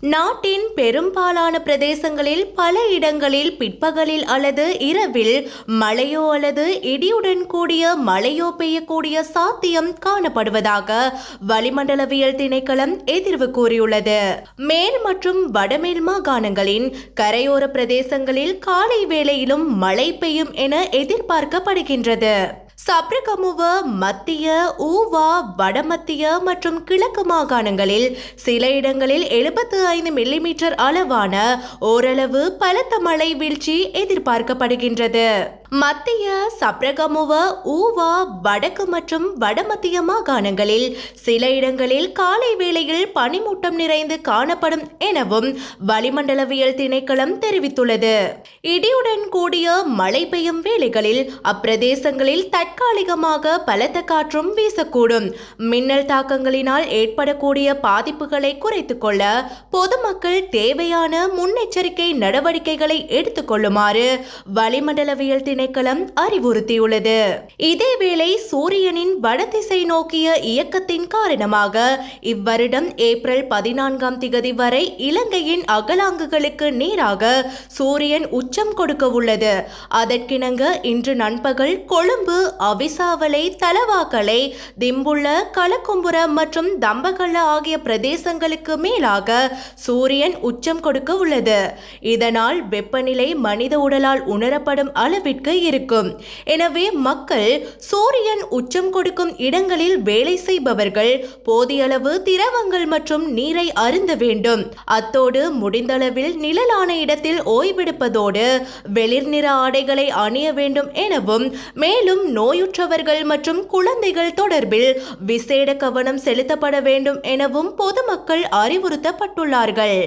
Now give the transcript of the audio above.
நாட்டின் பெரும்பாலான பிரதேசங்களில் பல இடங்களில் பிற்பகலில் அல்லது இரவில் மழையோ அல்லது இடியுடன் கூடிய மழையோ பெய்யக்கூடிய சாத்தியம் காணப்படுவதாக வளிமண்டலவியல் திணைக்களம் எதிர்வு கூறியுள்ளது. மேல் மற்றும் வடமேல் மாகாணங்களின் கரையோர பிரதேசங்களில் காலை வேளையிலும் மழை பெய்யும் என எதிர்பார்க்கப்படுகின்றது. சப்ரகமுவ மத்திய ஊவா வடமத்திய மற்றும் கிழக்கு மாகாணங்களில் சில இடங்களில் எழுபத்து ஐந்து மில்லிமீட்டர் அளவான ஓரளவு பலத்த மழை வீழ்ச்சி எதிர்பார்க்கப்படுகின்றது. மத்திய சப்ரகமுவ ஊவா வடக்கு மற்றும் வடமத்திய மாகாணங்களில் சில இடங்களில் காலை வேளையில் பனிமூட்டம் நிறைந்து காணப்படும் எனவும் வளிமண்டலவியல் திணைக்களம் தெரிவித்துள்ளது. இடியுடன் கூடிய மழை பெய்யும் வேளைகளில் அப்பிரதேசங்களில் தற்காலிகமாக பலத்த காற்றும் வீசக்கூடும். மின்னல் தாக்கங்களினால் ஏற்படக்கூடிய பாதிப்புகளை குறைத்துக் கொள்ள பொதுமக்கள் தேவையான முன்னெச்சரிக்கை நடவடிக்கைகளை எடுத்துக் கொள்ளுமாறு வளிமண்டலவியல் திணைக்களம் அறிவுறுத்தியுள்ளது. இதேவேளை சூரியனின் வடதிசை நோக்கிய இயக்கத்தின் காரணமாக இவ்வருடம் ஏப்ரல் பதினான்காம் திகதி வரை இலங்கையின் அகலாங்குகளுக்கு நேராக சூரியன் உச்சம் கொடுக்க உள்ளது அதற்கிணங்க இன்று நண்பகல் கொழும்பு அவிசாவளை தலவாக்கலை திம்புள்ள கலக்கும்புர மற்றும் தம்பகல்ல ஆகிய பிரதேசங்களுக்கு மேலாக சூரியன் உச்சம் கொடுக்க உள்ளது இதனால் வெப்பநிலை மனித உடலால் உணரப்படும் அளவிற்கு அளவிற்கு இருக்கும் எனவே மக்கள் சூரியன் உச்சம் கொடுக்கும் இடங்களில் வேலை செய்பவர்கள் போதிய அளவு திரவங்கள் மற்றும் நீரை அருந்த வேண்டும். அத்தோடு முடிந்தளவில் நிழலான இடத்தில் ஓய்வெடுப்பதோடு வெளிர் நிற ஆடைகளை அணிய வேண்டும் எனவும் மேலும் நோயுற்றவர்கள் மற்றும் குழந்தைகள் தொடர்பில் விசேட கவனம் செலுத்தப்பட வேண்டும் எனவும் பொதுமக்கள் அறிவுறுத்தப்பட்டுள்ளார்கள்.